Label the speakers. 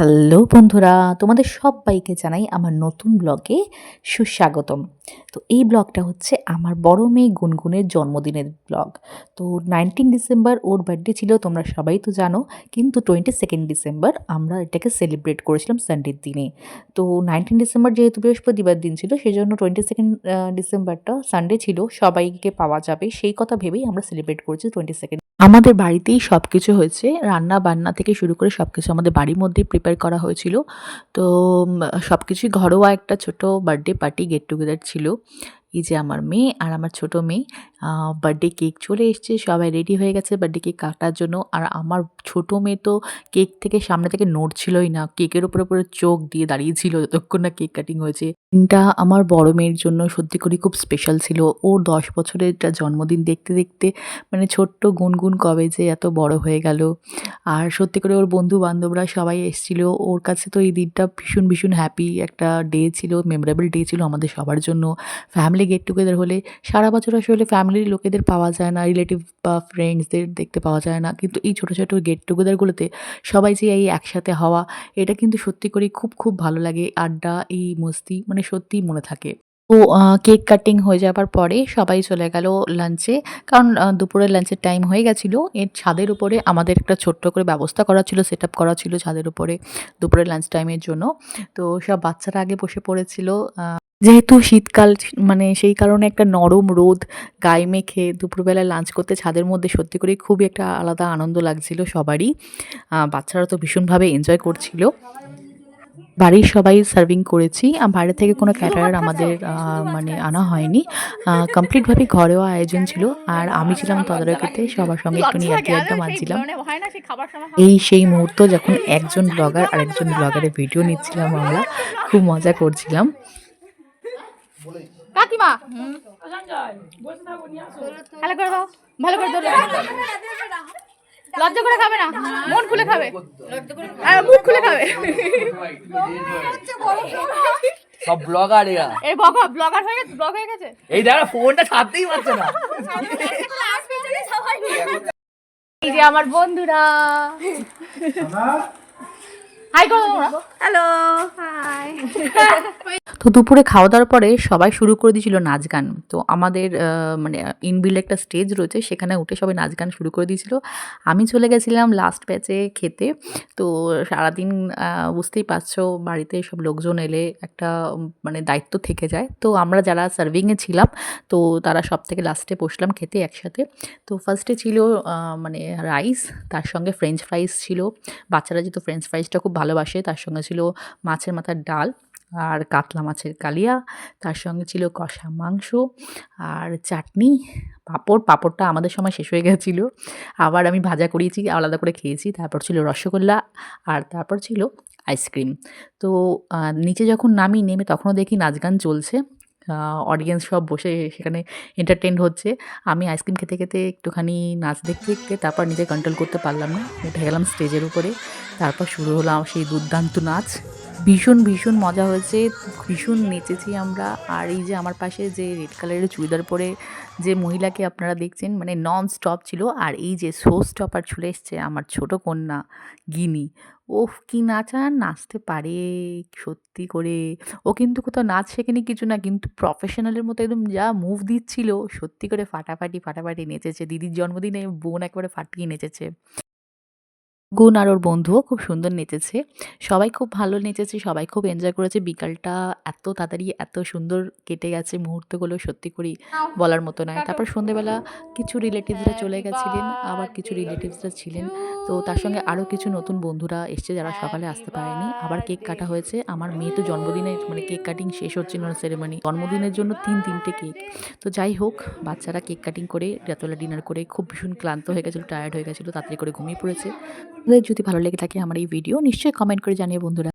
Speaker 1: Hello বন্ধুরা, তোমাদের সবাইকে জানাই আমার নতুন ব্লগে সুস্বাগতম। তো এই ব্লগটা হচ্ছে আমার বড় মেয়ে গুনগুনের জন্মদিনের ব্লগ। তো নাইনটিন ডিসেম্বর ওর বার্থডে ছিল, তোমরা সবাই তো জানো, কিন্তু টোয়েন্টি সেকেন্ড ডিসেম্বর আমরা এটাকে সেলিব্রেট করেছিলাম সানডের দিনে। তো নাইনটিন ডিসেম্বর যেহেতু বৃহস্পতিবার দিন ছিল সেই জন্য টোয়েন্টি সেকেন্ড ডিসেম্বরটা সানডে ছিল, সবাইকে পাওয়া যাবে, সেই কথা ভেবেই আমরা সেলিব্রেট করেছি টোয়েন্টি সেকেন্ড আমাদের বাড়িতেই সব কিছু হয়েছে। রান্না বান্না থেকে শুরু করে সব কিছু আমাদের বাড়ির মধ্যেই প্রিপেয়ার করা হয়েছিল। তো সব কিছুই ঘরোয়া একটা ছোট বার্থডে পার্টি গেট টুগেদার ছিল। এই যে আমার মেয়ে আর আমার ছোট মেয়ে বার্থডে কেক চলে এসছে, সবাই রেডি হয়ে গেছে বার্থডে কেক কাটার জন্য। আর আমার ছোট মেয়ে তো কেক থেকে সামনে থেকে নড়ছিলই না কেকের উপরে উপরে চোখ দিয়ে দাঁড়িয়েছিল যতক্ষণ না কেক কাটিং হয়েছে। দিনটা আমার বড় মেয়ের জন্য সত্যি করে খুব স্পেশাল ছিল। ওর দশ বছরের জন্মদিন দেখতে দেখতে মানে ছোট্ট গুনগুন কবে যে এত বড় হয়ে গেল। আর সত্যি করে ওর বন্ধু বান্ধবরা সবাই এসেছিল। ওর কাছে তো এই দিনটা ভীষণ ভীষণ হ্যাপি একটা ডে ছিল মেমোরেবল ডে ছিল আমাদের সবার জন্য। ফ্যামিলি গেট টুগেদার হলে সারা বছর আসলে ফ্যামিলির লোকেদের পাওয়া যায় না রিলেটিভ বা ফ্রেন্ডসদের দেখতে পাওয়া যায় না। কিন্তু এই ছোটো ছোটো গেট টুগেদারগুলোতে সবাই যে এই একসাথে হওয়া, এটা কিন্তু সত্যি করে খুব খুব ভালো লাগে। আড্ডা এই মস্তি মানে সত্যিই মনে থাকে। তো কেক কাটিং হয়ে যাবার পরে সবাই চলে গেল লাঞ্চে কারণ দুপুরের লাঞ্চের টাইম হয়ে গেছিল। এর ছাদের উপরে আমাদের একটা ছোট্ট করে ব্যবস্থা করা ছিল সেট আপ করা ছিল ছাদের উপরে দুপুরের লাঞ্চ টাইমের জন্য। তো সব বাচ্চারা আগে বসে পড়েছিল যেহেতু শীতকাল মানে সেই কারণে একটা নরম রোদ গায়ে মেখে দুপুরবেলা লাঞ্চ করতে ছাদের মধ্যে সত্যি করে খুবই একটা আলাদা আনন্দ লাগছিল সবারই। বাচ্চারা তো ভীষণভাবে এনজয় করছিল। বাড়ির সবাই সার্ভিং করেছি। আর বাইরে থেকে কোনো ক্যাটারার আমাদের মানে আনা হয়নি। কমপ্লিটভাবে ঘরেও আয়োজন ছিল। আর আমি ছিলাম তদারকিতে সবার সঙ্গে একটু নিয়ে আড্ডা মারছিলাম। এই সেই মুহূর্ত যখন একজন ব্লগার আর একজন ব্লগারের ভিডিও নিচ্ছিলাম আমরা খুব মজা করছিলাম।
Speaker 2: কাকিমা। ভালো করে দাও। ভালো করে দাও লজ্জা করে খাবে না। মন খুলে খাবে। মুখ খুলে খাবে।
Speaker 3: সব ব্লগার এরা।
Speaker 2: এই বগা ব্লগার হয়ে গেছে ব্লগ হয়ে গেছে।
Speaker 3: এই দেখো ফোনটা ছাড়তেই পারছে না।
Speaker 2: এই যে আমার বন্ধুরা। হাই করো হ্যালো হাই
Speaker 1: তো দুপুরে খাওয়া দাওয়ার পরে সবাই শুরু করে দিয়েছিল নাচ গান তো আমাদের মানে ইনবিল একটা স্টেজ রয়েছে, সেখানে উঠে সবাই নাচ গান শুরু করে দিয়েছিল। আমি চলে গেছিলাম লাস্ট ব্যাচে খেতে। তো সারাদিন বুঝতেই পারছ, বাড়িতে সব লোকজন এলে একটা মানে দায়িত্ব থেকে যায়। তো আমরা যারা সার্ভিংয়ে ছিলাম, তো তারা সব থেকে লাস্টে বসলাম খেতে একসাথে। তো ফার্স্টে ছিল মানে রাইস তার সঙ্গে ফ্রেঞ্চ ফ্রাইস ছিল। বাচ্চারা যেহেতু ফ্রেঞ্চ ফ্রাইসটা খুব ভালোবাসে, তার সঙ্গে ছিল মাছের মাথার ডাল। আর কাতলা মাছের কালিয়া, তার সঙ্গে ছিল কষা মাংস আর চাটনি। পাঁপড়, পাঁপড়টা আমাদের সময় শেষ হয়ে গেছিল। আবার আমি ভাজা করিয়েছি আলাদা করে খেয়েছি। তারপর ছিল রসগোল্লা আর তারপর ছিল আইসক্রিম। তো নিচে যখন নামি, নেমে তখনও দেখি নাচ গান চলছে অডিয়েন্স সব বসে সেখানে এন্টারটেন হচ্ছে। আমি আইসক্রিম খেতে খেতে একটুখানি নাচ দেখতে দেখতে তারপর নিজে কন্ট্রোল করতে পারলাম না। উঠে গেলাম স্টেজের উপরে। তারপর শুরু হলো সেই দুর্দান্ত নাচ। ভীষণ ভীষণ মজা হয়েছে, ভীষণ নেচেছি আমরা। আর এই যে আমার পাশে যে রেড কালারের চুড়িদার পরে যে মহিলাকে আপনারা দেখছেন মানে নন স্টপ ছিল। আর এই যে শো স্টপার চলে এসছে আমার ছোট কন্যা গিনি। ওফ, কি নাচা নাচতে পারে, সত্যি করে। ও কিন্তু কোথাও নাচ শেখেনি কিছু না, কিন্তু প্রফেশনালের মতো একদম যা মুভ দিচ্ছিল, সত্যি করে ফাটাফাটি ফাটাফাটি নেচেছে। দিদির জন্মদিনে বোন একেবারে ফাটিয়ে নেচেছে। গুণ আর ওর বন্ধুও খুব সুন্দর নেচেছে। সবাই খুব ভালো নেচেছে সবাই খুব এনজয় করেছে। বিকালটা এত তাড়াতাড়ি এত সুন্দর কেটে গেছে মুহূর্তগুলো সত্যি করেই বলার মতো নয়। তারপর সন্ধেবেলা কিছু রিলেটিভসরা চলে গেছিলেন আবার কিছু রিলেটিভসরা ছিলেন। তো তার সঙ্গে আরও কিছু নতুন বন্ধুরা এসছে যারা সকালে আসতে পারেনি। আবার কেক কাটা হয়েছে। আমার মেয়ে তো জন্মদিনে মানে কেক কাটিং শেষ হচ্ছিল না সেরেমনি জন্মদিনের জন্য তিন তিনটে কেক তো যাই হোক বাচ্চারা কেক কাটিং করে রাতবেলা ডিনার করে খুব ভীষণ ক্লান্ত হয়ে গেছিল টায়ার্ড হয়ে গেছিল তাড়াতাড়ি করে ঘুমিয়ে পড়েছে। আপনাদের যদি ভালো লেগে থাকে আমার এই ভিডিও নিশ্চয়ই কমেন্ট করে জানিয়ে বন্ধুরা।